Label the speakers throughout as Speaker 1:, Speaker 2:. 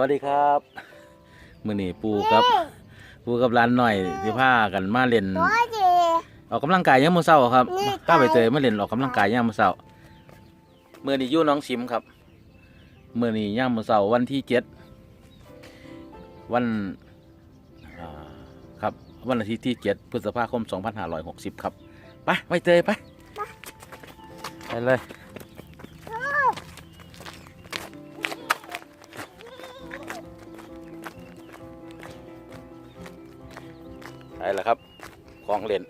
Speaker 1: วัสดีครับมื้อนี้ปูกับ ปูกับร้านหน่อยสิพากันมาเล่น
Speaker 2: ตัวดี
Speaker 1: ออกกำลังกายยามมื้อเช้าครับ
Speaker 2: นี่
Speaker 1: ข้าไปเตยมาเล่นออกกำลังกายยามมื้อเช้ามื้อนี้อยู่หน้องชิมครับมื้อนี้ยามมื้อเช้าวันที่เจ็ดวันอ่าครับวันอาทิตย์ที่เจ็ดพฤษภาคม2560ครับไปไปเตยไปไปเลย ไปแล้วครับของเล่น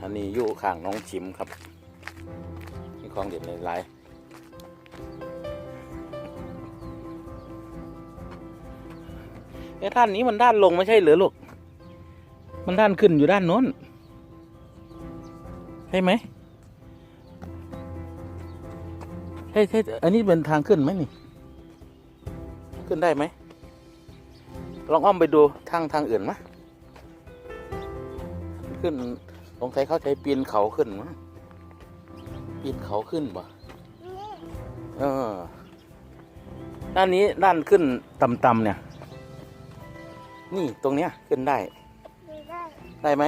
Speaker 1: อันนี้อยู่ข้างน้องชิมครับนี่ของเด็ดในลายเอ๊ะด้านนี้มันด้านลงไม่ใช่หรือลูก มันด้านขึ้นอยู่ด้านโน้น ใช่ไหม ใช่ใช่อันนี้เป็นทางขึ้นไหมนี่ ขึ้นได้ไหม ลองอ้อมไปดูทางทางอื่นไหมะขึ้นสงสัยเขาใช้ปีนเขาขึ้นมั้งปีนเขาขึ้นป่ะเออ ด้านนี้ด้านขึ้นต่ำๆเนี่ย นี่ตรงเนี้ยขึ้นได้
Speaker 2: ได้
Speaker 1: ได้ไหม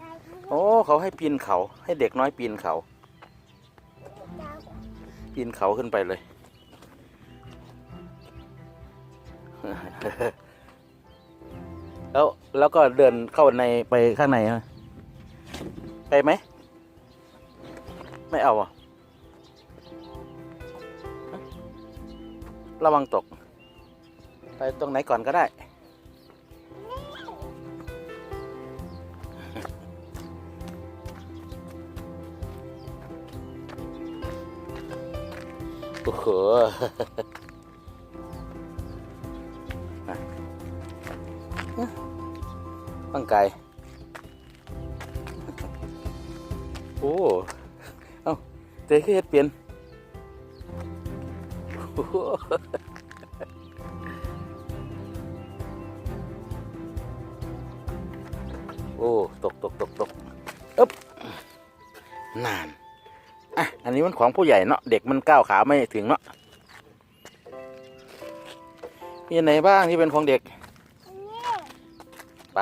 Speaker 2: ได้ทั้ง
Speaker 1: โอ้เขาให้ปีนเขา ให้เด็กน้อยปีนเขา
Speaker 2: ดาว
Speaker 1: ปีนเขาขึ้นไปเลย แล้วแล้วก็เดินเข้าในไปข้างในไหมไปไหม ไม่เอาอะ ระวังตก ไปตรงไหนก่อนก็ได้ โอ้โหร่างกายโอ้ เอ้าเจ๊คือเห็ดเปลี่ยน ของผู้ใหญ่เนาะเด็กมันก้าวขาไม่ถึงเนาะมีอันไหนบ้างที่เป็นของเด็กไป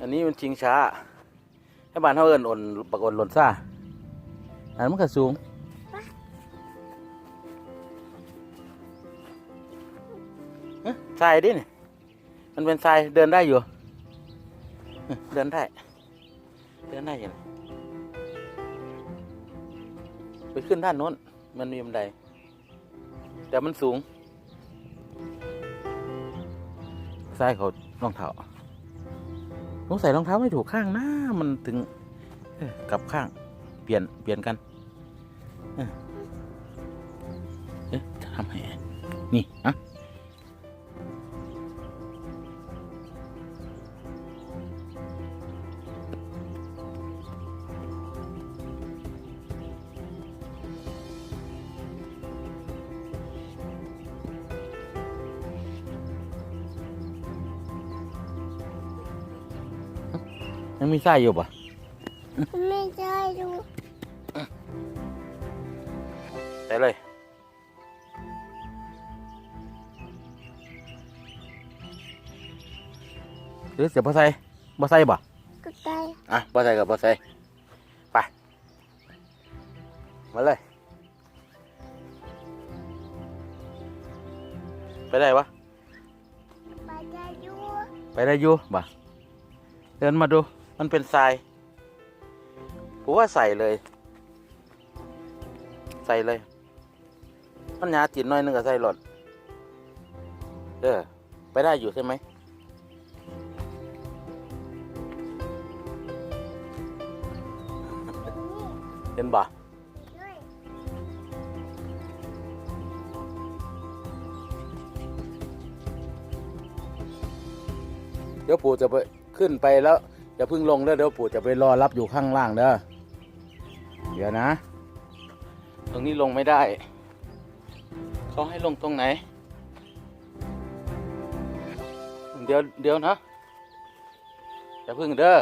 Speaker 1: อันนี้มันชิงช้าให้บ้านเท่าเอินอ่นปากอ่นหล่นซ่าอันนั้นมันก็สูง ทรายดิเนี่ยมันเป็นทรายเดินได้อยู่ เดินได้ เดินได้อยังไปขึ้นด้านโน้น มันมีบันได แต่มันสูงทรายเขารองเท้าต้องใส่รองเท้าไม่ถูกข้างนะมันถึงกลับข้าง เปลี่ยนเปลี่ยนกันเอ๊ะเอ๊ะจะทำไงนี่อะ ยังมีไส้อยู่ปะ
Speaker 2: ไม่ใช่ดู
Speaker 1: ใส่เลยหรือเสียบบ่ใส่บ่ใส่บ่
Speaker 2: ก็ได้
Speaker 1: อะบ่ใส่กับบ่ใส่ไปมาเลย ไปได้ปะ
Speaker 2: ไปได้ดู
Speaker 1: ไปได้อยู่บ่เดินมาดู มันเป็นทรายผมว่าใส่เลย ใส่เลย มันหยาติดหน้อยนึงก็ใส่หลดเออไปได้อยู่ใช่ไหมเห็นบ่เดี๋ยวปู่จะไปขึ้นไปแล้ว อย่าเพึ่งลงเด้อเดี๋ยวปู่จะไปรอรับอยู่ข้างล่างเด้อเดี๋ยวนะ ตรงนี้ลงไม่ได้เขาให้ลงตรงไหน เดี๋ยวเดี๋ยวนะอย่าพึ่งเด้อ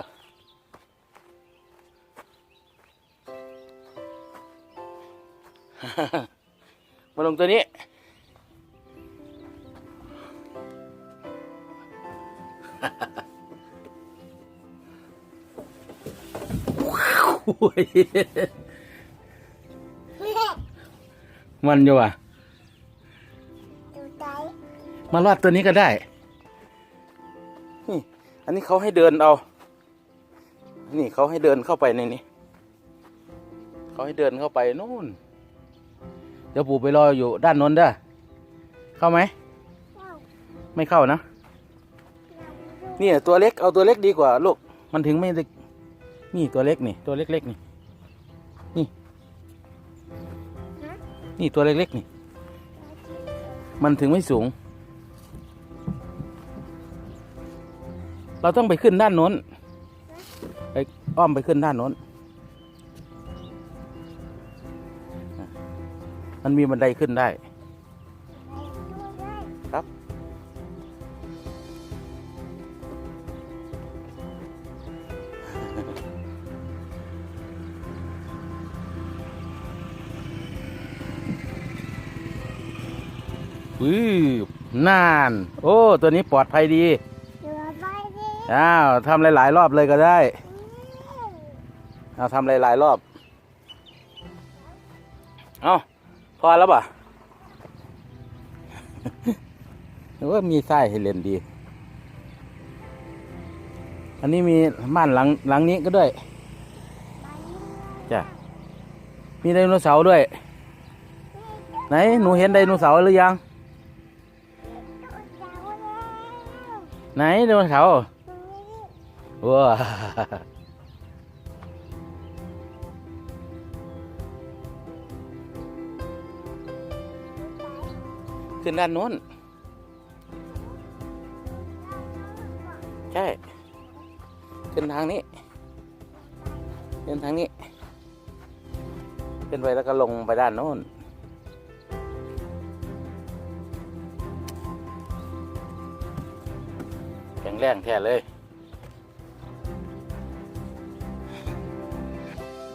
Speaker 1: มาลงตัวนี้ โอ้ยมันอยู่อะ
Speaker 2: ดูใจ
Speaker 1: มารอดตัวนี้ก็ได้นี่อันนี้เขาให้เดินเอา นี่เขาให้เดินเข้าไปในนี้ เขาให้เดินเข้าไปนู่น เดี๋ยวปู่ไปรออยู่ด้านโน้นเด้อ เข้าไหม
Speaker 2: เจ้า
Speaker 1: ไม่เข้านะ
Speaker 2: เราดู
Speaker 1: นี่ตัวเล็กเอาตัวเล็กดีกว่าลูก มันถึงไม่ได้ นี่ตัวเล็กนี่ตัวเล็กๆนี่นี่นี่ตัวเล็กๆนี่ มันถึงไม่สูง เราต้องไปขึ้นด้านโน้นไปอ้อมไปขึ้นด้านโน้น มันมีบันไดขึ้นได้
Speaker 2: ดู
Speaker 1: อือน่าน โอ้ ตัวนี้ปลอดภัยดี
Speaker 2: ดูไปดิ
Speaker 1: อ้าวทำหลาย ๆ รอบเลยก็ได้เอาทำหลาย ๆ รอบ เอาพอแล้วป่ะหรือว่ามีไส้ให้เล่นดี อันนี้มีม่านหลังหลังนี้ก็ด้วย จ้ะ มีไดโนเสาร์ด้วย ไหน หนูเห็นไดโนเสาร์หรือยัง ไหนไดนเสาว้าขึ้นด้านโน้น ใช่ ขึ้นทางนี้ ขึ้นทางนี้ ขึ้นไปแล้วก็ลงไปด้านโน้น ข็งแรงแท้เลย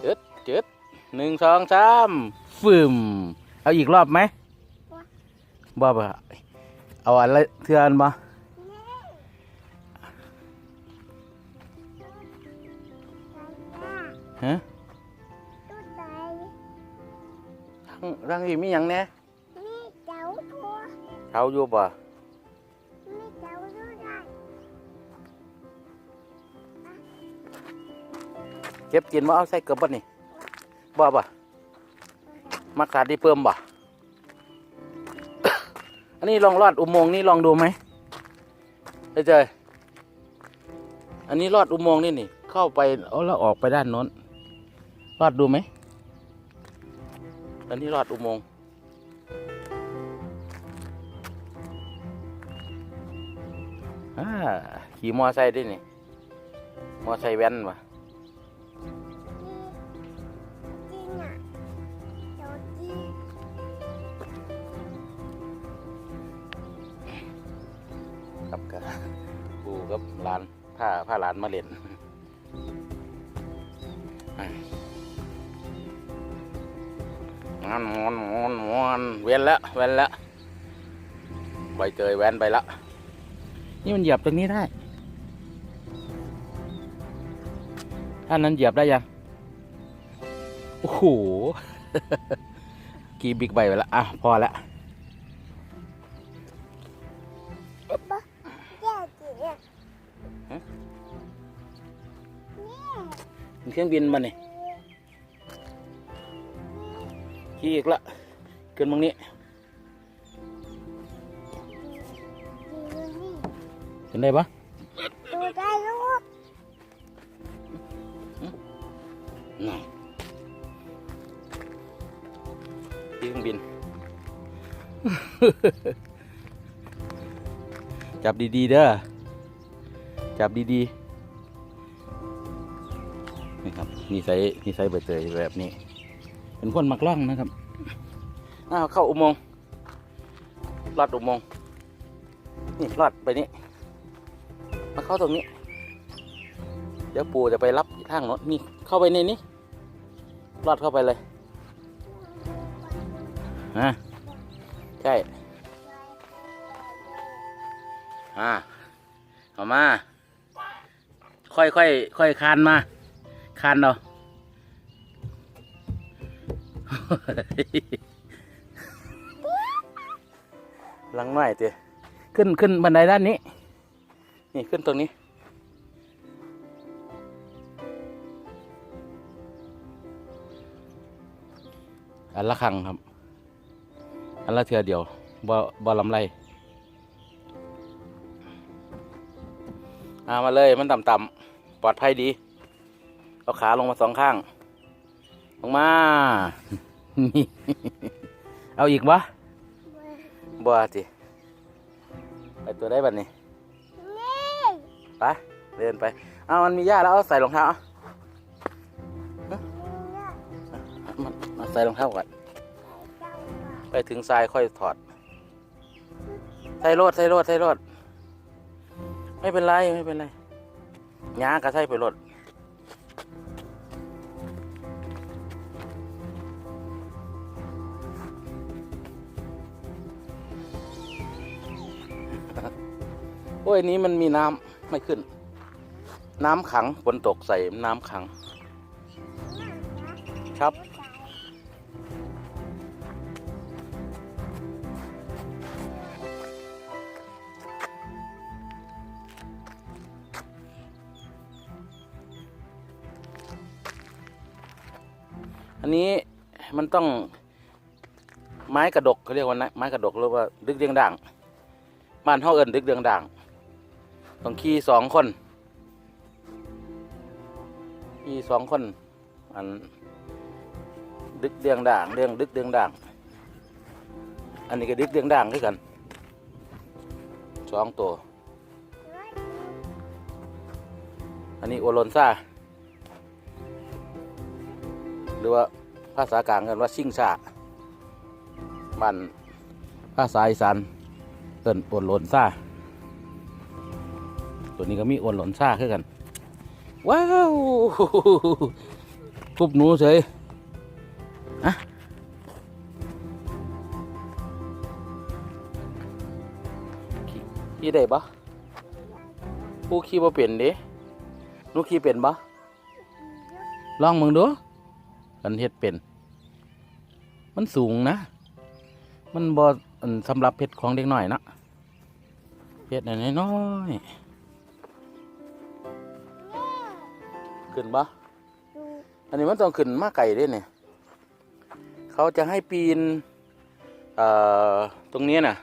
Speaker 1: จึดจึดหนึ่งสองสามฟืมเอาอีกรอบไหมบ่บ่เอาอะไรเทือนบ่ฮะรังรังอีมีหยังแหน่เขาอยู่บ่ เก็บกินมาเอาใส่เกลือบ่นี่บ่บ่มักขาดที่เพิ่มบ่อันนี้ลองลอดอุโมงค์นี่ลองดูไหมเอ้ยเจยอันนี้ลอดอุโมงค์นี่นี่ เข้าไปเอาแล้วออกไปด้านโน้นลอดดูไหมอันนี้ลอดอุโมงค์อ่าขี่มอไซค์ด้วยนี่ มอไซค์แว้นวะานมาเล่นงอนงอนงอนงอนเว้นแล้วเว้นแล้วใบเตยแว้นไปละนี่มันเหยียบตรงนี้ได้ท่านนั้นเหยียบได้ยัง โอ้โห กีบิ๊กไบไปแล้วอะพอแล้ว เครื่องบินมาเนี่ยขี่อีกละเกินบางนี้เห็นได้ปะ
Speaker 2: ดูได้ลูก
Speaker 1: น่ะขี่เครื่องบิน จับดีๆเด้อ จับดีๆ นี่ครับนิสัยนิสัยใบเตยแบบนี้ เป็นคนมักล่องนะครับอ้าวเข้าอุโมงค์ลอดอุโมงค์นี่ลอดไปนี่มาเข้าตรงนี้ เดี๋ยวปู่จะไปรับทางโน้นนี่เข้าไปในนี้ลอดเข้าไปเลยฮะใช่อ่าเอามา ค่อยค่อยค่อยคานมา คานเอาหลังหน่อยเตียขึ้นขึ้นบันไดด้านนี้ นี่ขึ้นตรงนี้ อันละครั้งครับ อันละเทือเดียวบ่บ่ลำไรอามาเลยมันต่ำๆปลอดภัยดี เอาขาลงมาสองข้าง ลงมา เอาอีกวะบัวสิไปตัวได้บัดนี้
Speaker 2: นี่
Speaker 1: ไปเดินไป เอามันมีหญ้าแล้วเอาใส่รองเท้าเอามันเอาใส่รองเท้าก่อนไปถึงทรายค่อยถอด ใส่รถใส่รถใส่รถไม่เป็นไร ไม่เป็นไรหญ้าก็ใส่ไปรถ อ้ยนี้มันมีน้ำไม่ขึ้น น้ำขังฝนตกใส่น้ำขัง ครับอันนี้มันต้องไม้กระดกเขาเรียกว่าไม้กระดกหรือว่าดึกเดียงด่างบ้านเฮาเอิ้นดึกเดียงด่าง ต้องขี่สองคนขี่สองคน อัน ดึกเดียงด่างเรื่องดึกเดียงด่าง อันนี้ก็ดึกเดียงด่างด้วยกันสองตัว อันนี้โอโลนซ่า หรือว่าภาษากลางกันว่าชิงซ่าบ้านภาษาอีสานเอิ้นโอนโลนซ่า ตัวนี้ก็มีโอนโลนซ่าคือกัน ว้าวทุบหนูเฉยอะขี่ขี่ได้ปะผู้ขี่บ่เป็นด้หนูขี่เป็นปะลองมึงดูกันเฮ็ดเป็น มันสูงนะ มันบ่อสำหรับเฮ็ดของเด็กหน้อยนะเฮ็ดอันน้อย ขึ้นปะ
Speaker 2: ดู
Speaker 1: อันนี้มันต้องขึ้นมาไก่ด้วยเนี่ย เขาจะให้ปีนเอ่อตรงนี้น่ะ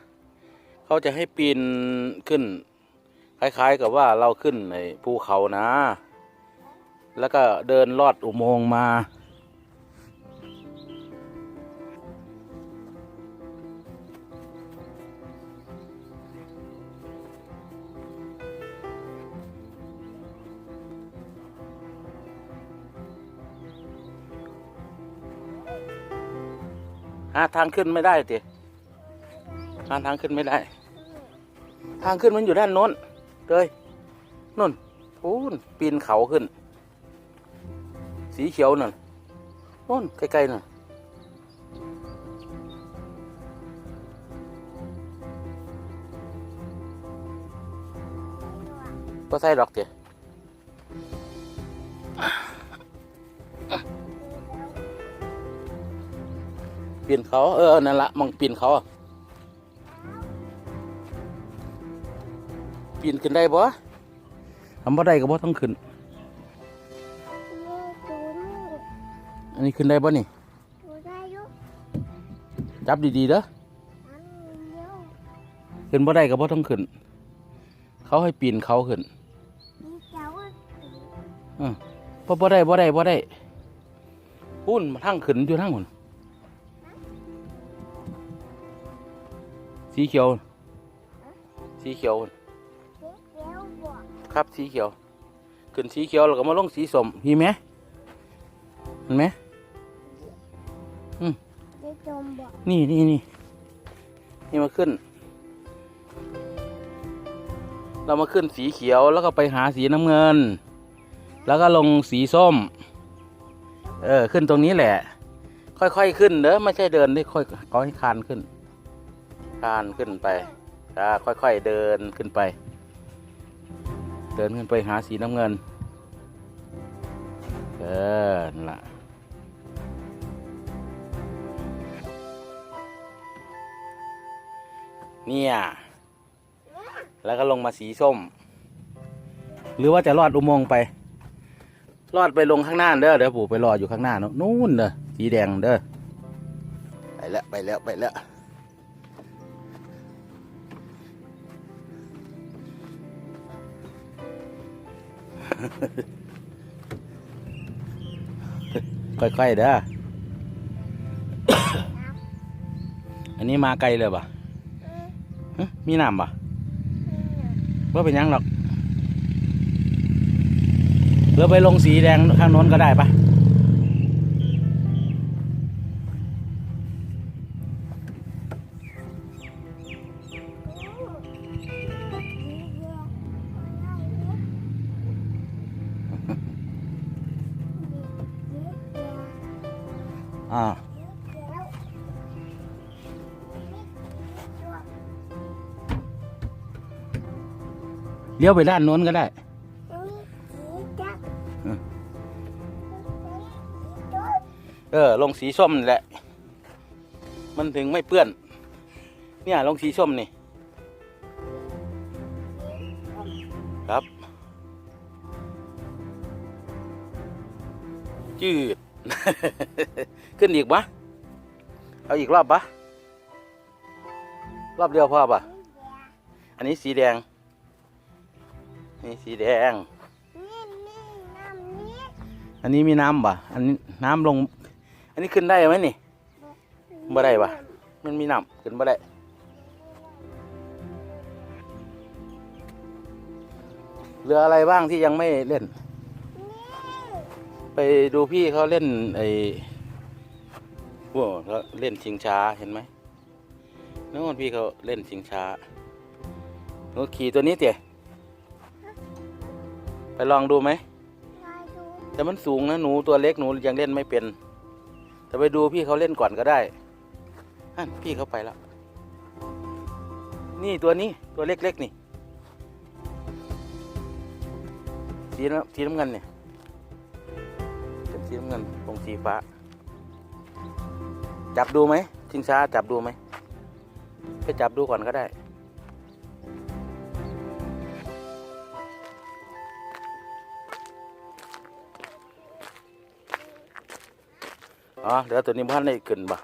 Speaker 1: เขาจะให้ปีนขึ้น คล้าย ๆ กับว่าเราขึ้นในภูเขานะ แล้วก็เดินลอดอุโมงค์มาาทางขึ้นไม่ได้ติหาทางขึ้นไม่ได้ ทางขึ้นมันอยู่ด้านโน้นเลยนู่นพูนปีนเขาขึ้น สีเขียวนั่นโน่นใกล้ๆน่ะก็ใส่ดอกเจ ปีนเขาเออนั่นละมองปีนเขาอะปีนขึ้นได้บ่ทำบ่ได้ก็บ่ต้องขึ้น
Speaker 2: นี่ดูนี่
Speaker 1: อันนี้ขึ้นได้บ่นี่
Speaker 2: ดูได้ยุ
Speaker 1: จับดีๆเด้อ
Speaker 2: อันเดียว
Speaker 1: ขึ้นบ่ได้ก็บ่ต้องขึ้น เขาให้ปีนเขาขึ้น
Speaker 2: นี่เจ้า
Speaker 1: บ่บ่ได้บ่ได้บ่ได้พุ่นมาทางขึ้นอยู่ทางพุ่น สีเขียว สีเขียวพุ่น
Speaker 2: เดี๋ยวบอก
Speaker 1: ครับสีเขียว ขึ้นสีเขียวแล้วก็มาลงสีส้มเห็นไหมเห็นไหม
Speaker 2: เดี๋ยวจมบอก
Speaker 1: นี่นี่นี่นี่มาขึ้น เรามาขึ้นสีเขียวแล้วก็ไปหาสีน้ำเงิน แล้วก็ลงสีส้ม เออ ขึ้นตรงนี้แหละ ค่อยๆขึ้นเด้อไม่ใช่เดินได้ค่อยก็ให้คานขึ้น คานขึ้นไปอ่าค่อยๆเดินขึ้นไป เดินขึ้นไปหาสีน้ำเงิน เออนั่นล่ะเนี่ยแล้วก็ลงมาสีส้ม หรือว่าจะลอดอุโมงค์ไป ลอดไปลงข้างหน้าเด้อเดี๋ยวปู่ไปรออยู่ข้างหน้าเนอะนู่นเด้อสีแดงเด้อไปแล้วไปแล้วไปแล้ว ค่อยๆเด้อ อันนี้มาไกลเลยปะฮะมีน้ำปะว่าเป็นหยังหรอกเรือไปลงสีแดงข้างโน้นก็ได้ปะ อ่าเลี้ยวไปด้านโน้นก็ได้ เออ ลงสีส้มแหละ มันถึงไม่เปื้อน เนี่ย ลงสีส้มนี่ ครับ จืด ขึ้นอีกปะเอาอีกรอบปะรอบเดียวพอปะอันนี้สีแดง นี่สีแดง อันนี้มีน้ำปะอันนี้น้ำลง อันนี้ขึ้นได้ไหมนี่บ่ได้ปะมันมีน้ำขึ้นบ่ได้เหลืออะไรบ้างที่ยังไม่เล่น ไปดูพี่เขาเล่นไอ พวกเขาเล่นชิงช้าเห็นไหมนู้นพี่เขาเล่นชิงช้าหนูขี่ตัวนี้เตี๋ยไปลองดูไหมแต่มันสูงนะหนูตัวเล็กหนูยังเล่นไม่เป็น แต่ไปดูพี่เขาเล่นก่อนก็ได้นั่นพี่เขาไปแล้ว นี่ตัวนี้ตัวเล็กๆนี่ สีน้ำสีน้ำเงินเนี่ยเป็นสีน้ำเงินตรงสีฟ้า จับดูไหมชิงช้าจับดูไหมไปจับดูก่อนก็ได้ อ๋อ เดี๋ยวตัวนี้พันได้ขึ้นบ่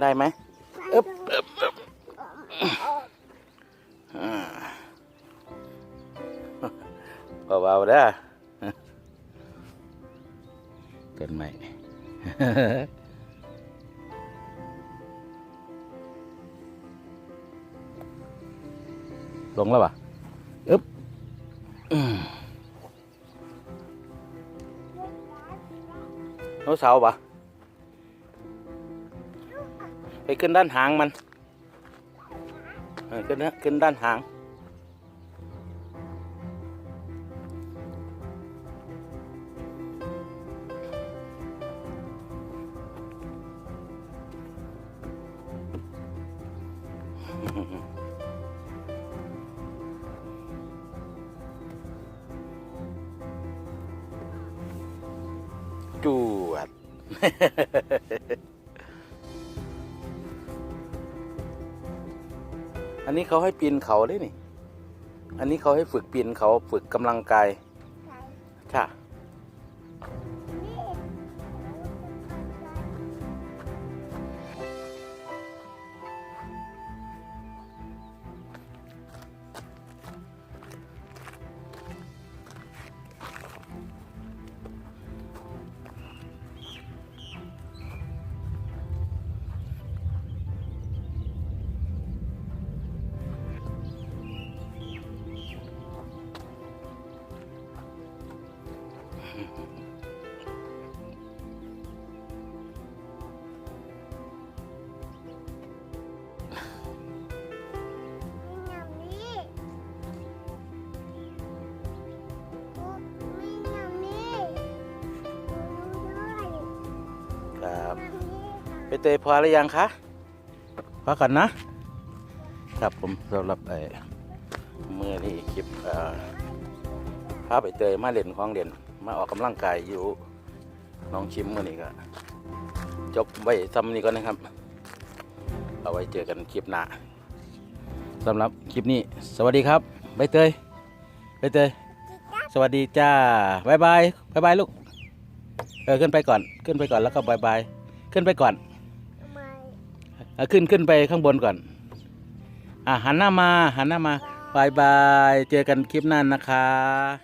Speaker 1: ได้ไหมอึ๊บอึ๊บอึ๊บอ่า เบาๆเด้อเกินไหมลงแล้วป่ะอึ๊บอืมโน้ตเสาร์ป่ะไปขึ้นด้านหางมันเออขึ้นนะขึ้นด้านหาง จวด อันนี้เขาให้ปีนเขาด้วยนี่ อันนี้เขาให้ฝึกปีนเขาฝึกกำลังกาย ไปเตยพอหรือยังคะพอก่อนนะ ครับผมสำหรับไอ้มือนี่คลิปพาไปเตยมาเล่นของเล่นมาออกกำลังกายอยู่น้องชิมเมื่อนี่ก็จบไว้ซ้ำนี้ก่อนนะครับ เอาไว้เจอกันคลิปหน้าสำหรับคลิปนี้ สวัสดีครับใบเตยใบเตยสวัสดีจ้าบายบายบายบายลูกเออขึ้นไปก่อนขึ้นไปก่อนแล้วก็บายบายขึ้นไปก่อน ขึ้นขึ้นไปข้างบนก่อน อะหันหน้ามาหันหน้ามาบายบาย เจอกันคลิปหน้านะคะ